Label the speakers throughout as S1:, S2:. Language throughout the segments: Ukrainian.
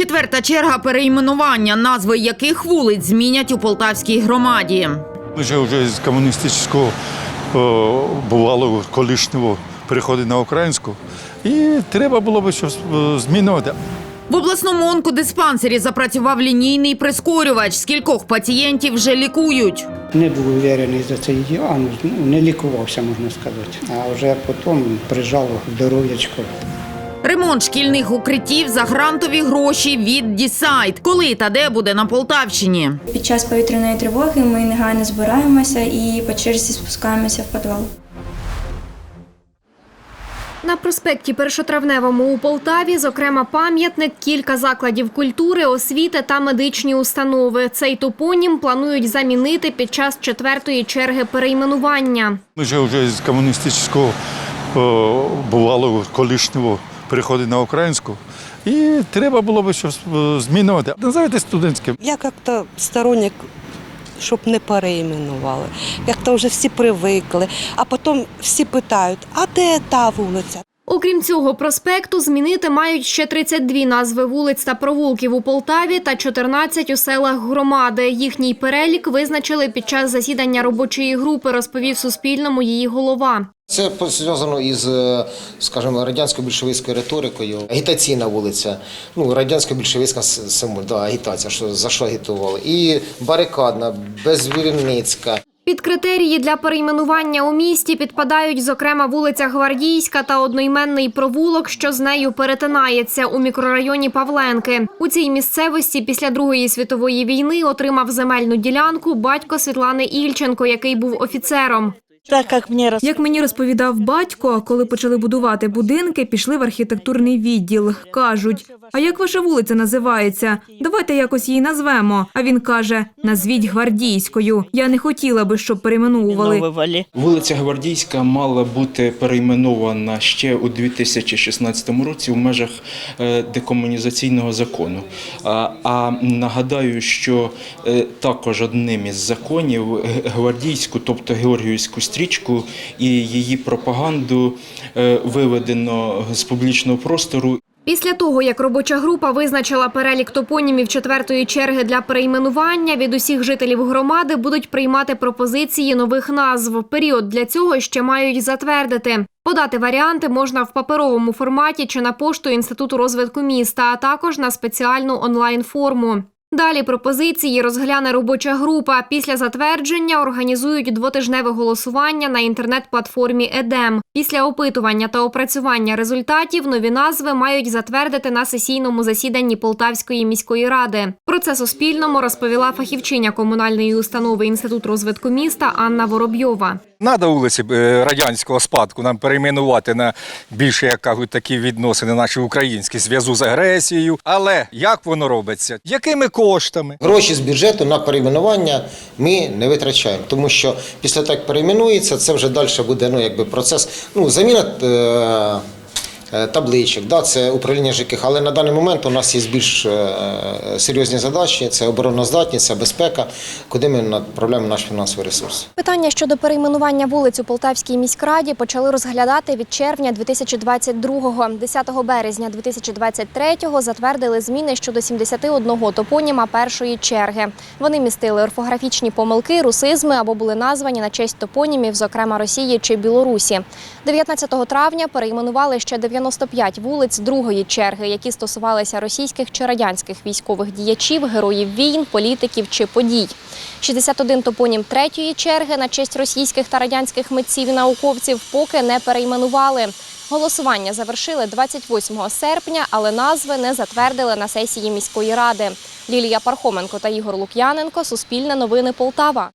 S1: Четверта черга перейменування, назви яких вулиць змінять у полтавській громаді.
S2: Ми ж вже з комуністичного о, бувало колишнього переходить на українську. І треба було б щось е, змінювати.
S1: В обласному онкодиспансері запрацював лінійний прискорювач. Скількох пацієнтів вже лікують.
S3: Не був уверений за цей діагноз, ну, не лікувався, можна сказати. А вже потім прижало здоров'ячко.
S1: Ремонт шкільних укриттів за грантові гроші від Дісайт. Коли та де буде на Полтавщині?
S4: Під час повітряної тривоги ми негайно збираємося і по черзі спускаємося в підвал.
S5: На проспекті Першотравневому у Полтаві, зокрема, пам'ятник, кілька закладів культури, освіти та медичні установи. Цей топонім планують замінити під час четвертої черги перейменування.
S2: Ми ж вже з комуністичного о, бувало колишнього переходить на українську. І треба було б щось е, змінювати. Називайте студентським.
S6: Я як-то сторонник, щоб не переіменували. Як-то вже всі привикли, а потім всі питають, а де та вулиця?
S5: Окрім цього проспекту, змінити мають ще 32 назви вулиць та провулків у Полтаві та 14 у селах громади. Їхній перелік визначили під час засідання робочої групи, розповів Суспільному її голова.
S7: Це зв'язано із, е, скажімо, радянсько-більшовицькою риторикою. Агітаційна вулиця, ну радянсько-більшовицька символ, да, агітація, що за що агітували. І барикадна, безвірницька.
S5: Під критерії для перейменування у місті підпадають, зокрема, вулиця Гвардійська та одноіменний провулок, що з нею перетинається у мікрорайоні Павленки. У цій місцевості після Другої світової війни отримав земельну ділянку батько Світлани Ільченко, який був офіцером.
S6: Так як мені
S8: Як мені розповідав батько, коли почали будувати будинки, пішли в архітектурний відділ. Кажуть: а як ваша вулиця називається? Давайте якось її назвемо. А він каже: назвіть гвардійською. Я не хотіла би, щоб перейменовували.
S9: Вулиця Гвардійська мала бути перейменована ще у 2016 році в межах е, декомунізаційного закону. А, а нагадаю, що е, також одним із законів гвардійську, тобто Георгіївську стрічку і її пропаганду е, виведено з публічного простору
S5: Після того, як робоча група визначила перелік топонімів четвертої черги для перейменування, від усіх жителів громади будуть приймати пропозиції нових назв. Період для цього ще мають затвердити. Подати варіанти можна в паперовому форматі чи на пошту Інституту розвитку міста, а також на спеціальну онлайн-форму. Далі пропозиції розгляне робоча група. Після затвердження організують двотижневе голосування на інтернет-платформі ЕДЕМ. Після опитування та опрацювання результатів нові назви мають затвердити на сесійному засіданні Полтавської міської ради. Про це Суспільному розповіла фахівчиня комунальної установи Інститут розвитку міста Анна Воробйова.
S10: Надо вулиці е, радянського спадку нам перейменувати на більше, як кажуть, такі відносини наші українські, зв'язку з агресією. Але як воно робиться? Якими коштами?
S7: Гроші з бюджету на перейменування ми не витрачаємо, тому що після як перейменується, це вже далі буде ну, якби процес. Ну, заміна е, табличок, да, це управління ЖКХ, але на даний момент у нас є більш е, серйозні задачі: це обороноздатність, це безпека, куди ми направляємо наш фінансовий ресурс.
S11: Питання щодо перейменування вулиць у Полтавській міськраді почали розглядати від червня 2022-го. 10 березня 2023-го затвердили зміни щодо 71 топоніма першої черги. Вони містили орфографічні помилки, русизми або були названі на честь топонімів, зокрема Росії чи Білорусі. 19 травня перейменували ще 95 вулиць другої черги, які стосувалися російських чи радянських військових діячів, героїв війн, політиків чи подій. 61 топонім третьої черги на честь російських та радянських митців і науковців поки не перейменували. Голосування завершили 28 серпня, але назви не затвердили на сесії міської ради. Лілія Пархоменко та Ігор Лук'яненко Суспільне новини Полтава.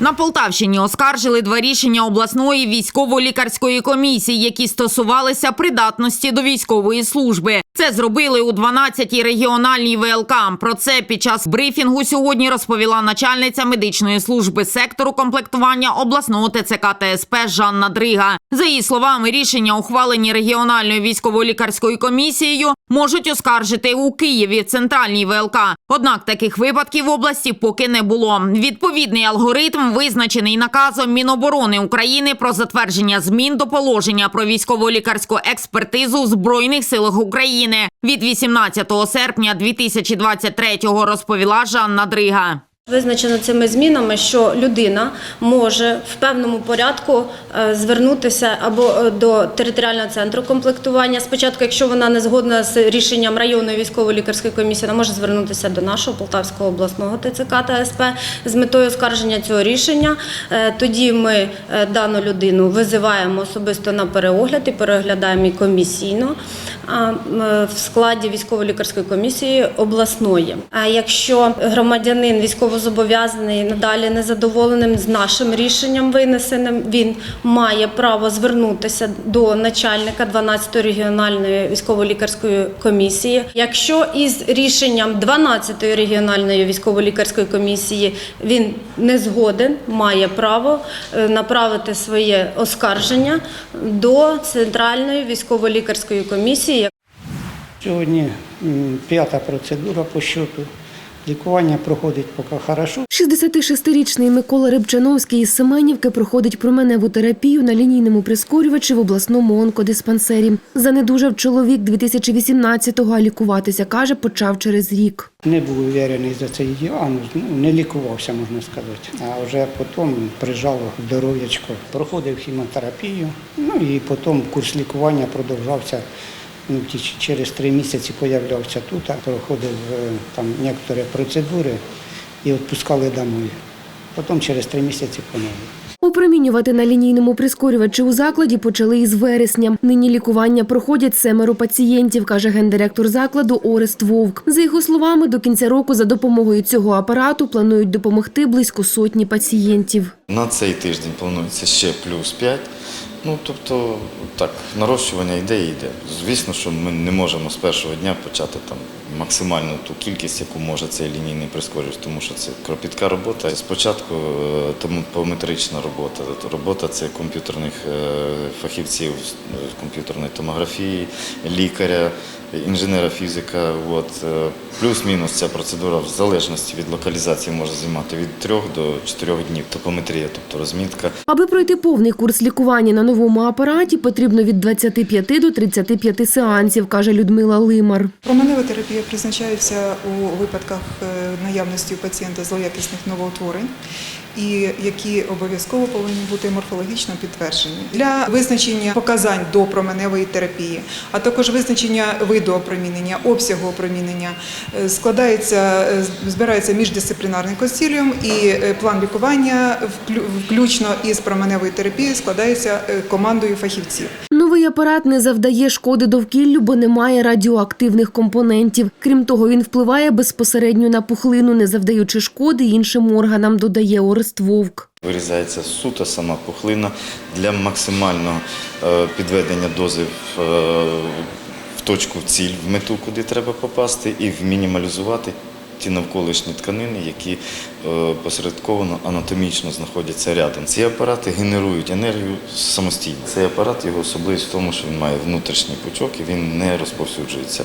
S1: На Полтавщині оскаржили два рішення обласної військово-лікарської комісії, які стосувалися придатності до військової служби. Це зробили у 12-й регіональній ВЛК. Про це під час брифінгу сьогодні розповіла начальниця медичної служби сектору комплектування обласного ТЦК ТСП Жанна Дрига. За її словами, рішення, ухвалені регіональною військово-лікарською комісією, можуть оскаржити у Києві центральній ВЛК. Однак таких випадків в області поки не було. Відповідний алгоритм визначений наказом Міноборони України про затвердження змін до положення про військово-лікарську експертизу в Збройних силах України. Від 18 серпня 2023-го, розповіла Жанна Дрига.
S12: Визначено цими змінами, що людина може в певному порядку е, звернутися або е, до територіального центру комплектування. Спочатку, якщо вона не згодна з рішенням районної військово-лікарської комісії, вона може звернутися до нашого Полтавського обласного ТЦК та СП з метою оскарження цього рішення. Е, Тоді ми дану людину визиваємо особисто на переогляд і переглядаємо її комісійно в складі військово-лікарської комісії обласної. А якщо громадянин військовозобов'язаний надалі незадоволеним з нашим рішенням винесеним, він має право звернутися до начальника 12-ї регіональної військово-лікарської комісії. Якщо із рішенням 12-ї регіональної військово-лікарської комісії він не згоден, має право е, направити своє оскарження до центральної військово-лікарської комісії.
S3: Сьогодні п'ята процедура по щоту. Лікування проходить поки хорошо.
S13: 66-річний Микола Рибчановський із Семенівки проходить променеву терапію на лінійному прискорювачі в обласному онкодиспансері. Занедужав чоловік 2018-го, а лікуватися, каже, почав через рік.
S3: Не був уверений за цей діагноз, ну, не лікувався, можна сказати. А вже потім прижало здоров'ячко. Проходив хіміотерапію, ну і потім курс лікування продовжався. Ну, через три місяці появлявся тут, проходив е, там некоторі процедури і відпускали домой. Потім через три місяці поновили.
S13: Опромінювати на лінійному прискорювачі у закладі почали із вересня. Нині лікування проходять семеро пацієнтів, каже гендиректор закладу Орест Вовк. За його словами, до кінця року за допомогою цього апарату планують допомогти близько сотні пацієнтів.
S14: На цей тиждень планується ще плюс 5. Ну, тобто, так, нарощування йде і йде. Звісно, що ми не можемо з першого дня почати там максимальну ту кількість, яку може цей лінійний прискорювач, тому що це кропітка робота. Спочатку е, томометрична робота. Робота це комп'ютерних е, фахівців е, комп'ютерної томографії, лікаря, інженера фізика. От. е, Плюс-мінус ця процедура в залежності від локалізації може займати від 3 до 4 днів. Топометрія, тобто розмітка.
S13: Аби пройти повний курс лікування на новому апараті, потрібно від 25 до 35 сеансів, каже Людмила Лимар.
S15: Променева терапія призначається у випадках е, наявності у пацієнта злоякісних новоутворень, і які обов'язково повинні бути морфологічно підтверджені. Для визначення показань до променевої терапії, а також визначення виду опромінення, обсягу опромінення, е, складається, е, збирається міждисциплінарний консиліум і е, план лікування, включно із променевою терапією, складається командою фахівців.
S13: Новий апарат не завдає шкоди довкіллю, бо не має радіоактивних компонентів. Крім того, він впливає безпосередньо на пухлину, не завдаючи шкоди іншим органам, додає Орест Вовк.
S14: Вирізається суто сама пухлина для максимального е, підведення дози е, в точку в ціль, в мету, куди треба попасти, і мінімалізувати ті навколишні тканини, які е, посередковано анатомічно знаходяться рядом. Ці апарати генерують енергію самостійно. Цей апарат його особливість в тому, що він має внутрішній пучок і він не розповсюджується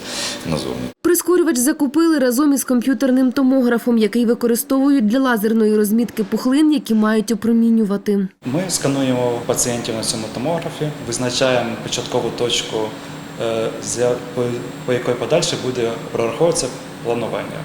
S14: назовні.
S13: Прискорювач закупили разом із комп'ютерним томографом, який використовують для лазерної розмітки пухлин, які мають опромінювати.
S16: Ми скануємо пацієнтів на цьому томографі, визначаємо початкову точку, е, по якої подальше буде прораховуватися планування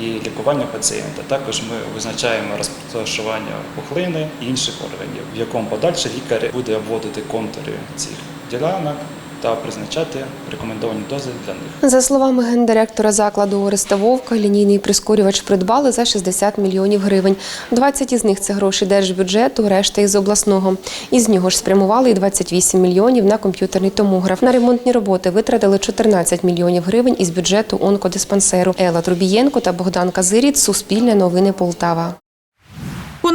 S16: і лікування пацієнта. Також ми визначаємо розташування пухлини і інших органів, в якому подальше лікар буде обводити контури цих ділянок та призначати рекомендовані дози для них.
S17: За словами гендиректора закладу Ореста Вовка, лінійний прискорювач придбали за 60 мільйонів гривень. 20 із них це гроші держбюджету, решта із обласного. Із нього ж спрямували і 28 мільйонів на комп'ютерний томограф. На ремонтні роботи витратили 14 мільйонів гривень із бюджету онкодиспансеру. Елла Трубієнко та Богдан Казиріт. Суспільне новини Полтава.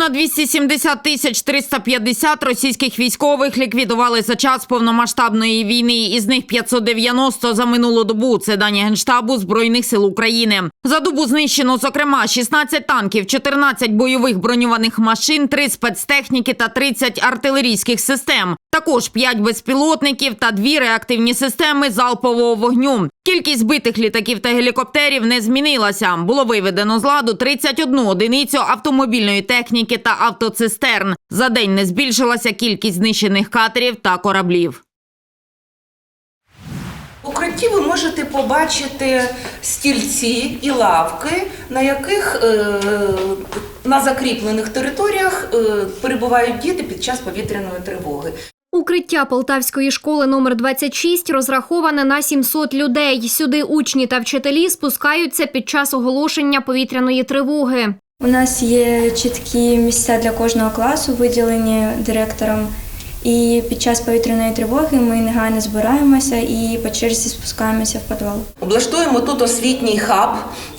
S1: Понад 270 тисяч 350 російських військових ліквідували за час повномасштабної війни. Із них 590 за минулу добу. Це дані Генштабу Збройних сил України. За добу знищено, зокрема, 16 танків, 14 бойових броньованих машин, 3 спецтехніки та 30 артилерійських систем. Також 5 безпілотників та 2 реактивні системи залпового вогню. Кількість збитих літаків та гелікоптерів не змінилася. Було виведено з ладу 31 одиницю автомобільної техніки та автоцистерн. За день не збільшилася кількість знищених катерів та кораблів.
S18: Укритті ви можете побачити стільці і лавки, на яких е, на закріплених територіях е, перебувають діти під час повітряної тривоги.
S5: Укриття Полтавської школи номер 26 розраховане на 700 людей. Сюди учні та вчителі спускаються під час оголошення повітряної тривоги.
S4: У нас є чіткі місця для кожного класу, виділені директором. І під час повітряної тривоги ми негайно збираємося і по черзі спускаємося в підвал.
S18: Облаштуємо тут освітній хаб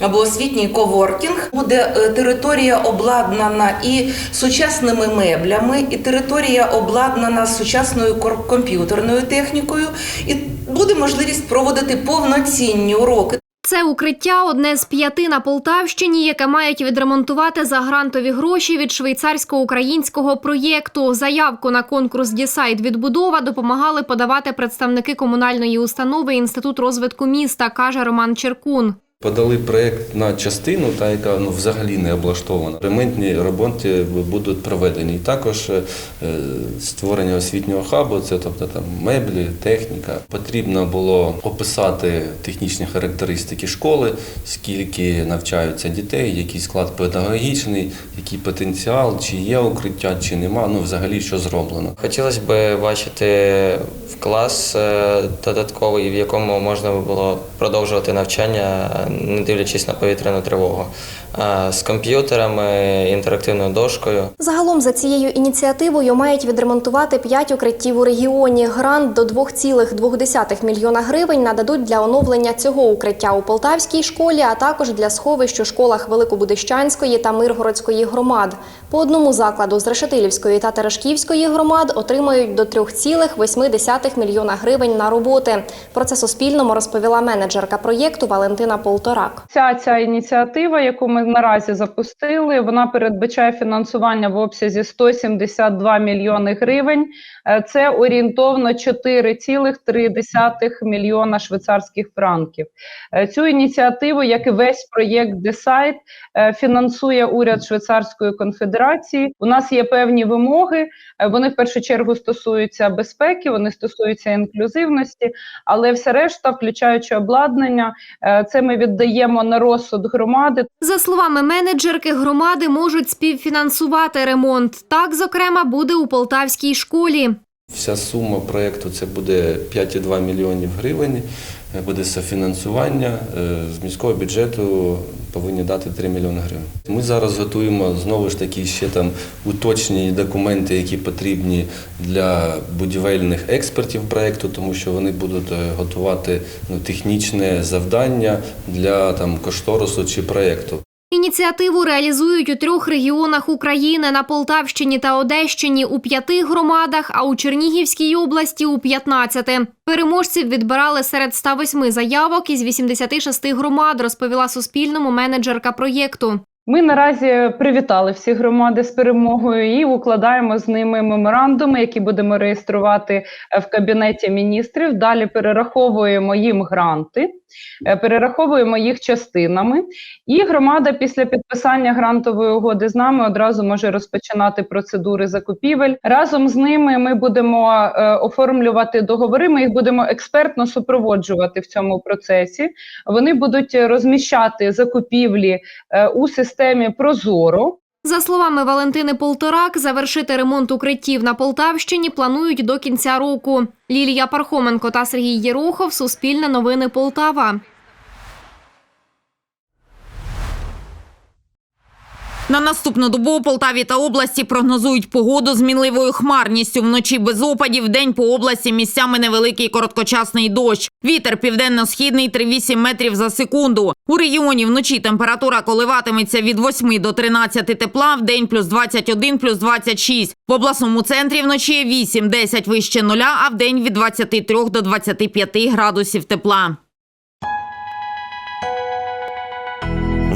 S18: або освітній коворкінг. Буде е, територія обладнана і сучасними меблями, і територія обладнана сучасною комп'ютерною технікою. І буде можливість проводити повноцінні уроки.
S5: Це укриття одне з п'яти на Полтавщині, яке мають відремонтувати за грантові гроші від швейцарсько-українського проєкту. Заявку на конкурс Дісайд відбудова допомагали подавати представники комунальної установи Інститут розвитку міста, каже Роман Черкун.
S19: Подали проєкт на частину, та яка ну взагалі не облаштована. Ремонтні роботи будуть проведені. І також е, створення освітнього хабу, це тобто там меблі, техніка. Потрібно було описати технічні характеристики школи, скільки навчаються дітей, який склад педагогічний, який потенціал, чи є укриття, чи нема. Ну взагалі що зроблено.
S20: Хотілося б бачити в клас е, додатковий, в якому можна було продовжувати навчання, не дивлячись на повітряну тривогу, з комп'ютерами, інтерактивною дошкою.
S11: Загалом за цією ініціативою мають відремонтувати 5 укриттів у регіоні. Грант до 2,2 мільйона гривень нададуть для оновлення цього укриття у Полтавській школі, а також для сховищ у школах Великобудищанської та Миргородської громад. По одному закладу з Решетилівської та Терешківської громад отримають до 3,8 мільйона гривень на роботи. Про це Суспільному розповіла менеджерка проєкту Валентина Полторак.
S21: Ця ця ініціатива, яку ми наразі запустили, вона передбачає фінансування в обсязі 172 мільйони гривень. Е, Це орієнтовно 4,3 мільйона швейцарських франків. Е, Цю ініціативу, як і весь проєкт е, фінансує уряд Швейцарської конфедерації. У нас є певні вимоги. Е, Вони в першу чергу стосуються безпеки, вони стосуються інклюзивності, але все решта, включаючи обладнання, е, це ми віддаємо на розсуд громади.
S5: За словами менеджерки, громади можуть співфінансувати ремонт. Так, зокрема, буде у Полтавській школі.
S19: Вся сума проєкту це буде 5,2 мільйонів гривень, буде софінансування. Е, З міського бюджету повинні дати 3 мільйони гривень. Ми зараз готуємо знову ж таки ще там уточні документи, які потрібні для будівельних експертів проєкту, тому що вони будуть е, готувати ну, технічне завдання для там кошторису чи проєкту.
S5: Ініціативу реалізують у трьох регіонах України на Полтавщині та Одещині у п'яти громадах, а у Чернігівській області у 15. Переможців відбирали серед 108 заявок із 86 громад, розповіла Суспільному менеджерка проєкту.
S21: Ми наразі привітали всі громади з перемогою і укладаємо з ними меморандуми, які будемо реєструвати е, в кабінеті міністрів. Далі перераховуємо їм гранти, е, перераховуємо їх частинами. І громада після підписання грантової угоди з нами одразу може розпочинати процедури закупівель. Разом з ними ми будемо е, оформлювати договори. Ми їх будемо експертно супроводжувати в цьому процесі. Вони будуть розміщати закупівлі у системі Прозоро.
S5: За словами Валентини Полторак, завершити ремонт укриттів на Полтавщині планують до кінця року. Лілія Пархоменко та Сергій Єрухов Суспільне новини Полтава.
S1: На наступну добу у Полтаві та області прогнозують погоду з мінливою хмарністю. Вночі без опадів, вдень по області місцями невеликий короткочасний дощ. Вітер південно-східний 3,8 метрів за секунду. У регіоні вночі температура коливатиметься від 8 до 13 тепла, вдень плюс 21, плюс 26. В обласному центрі вночі 8-10 вище нуля, а вдень від 23 до 25 градусів тепла.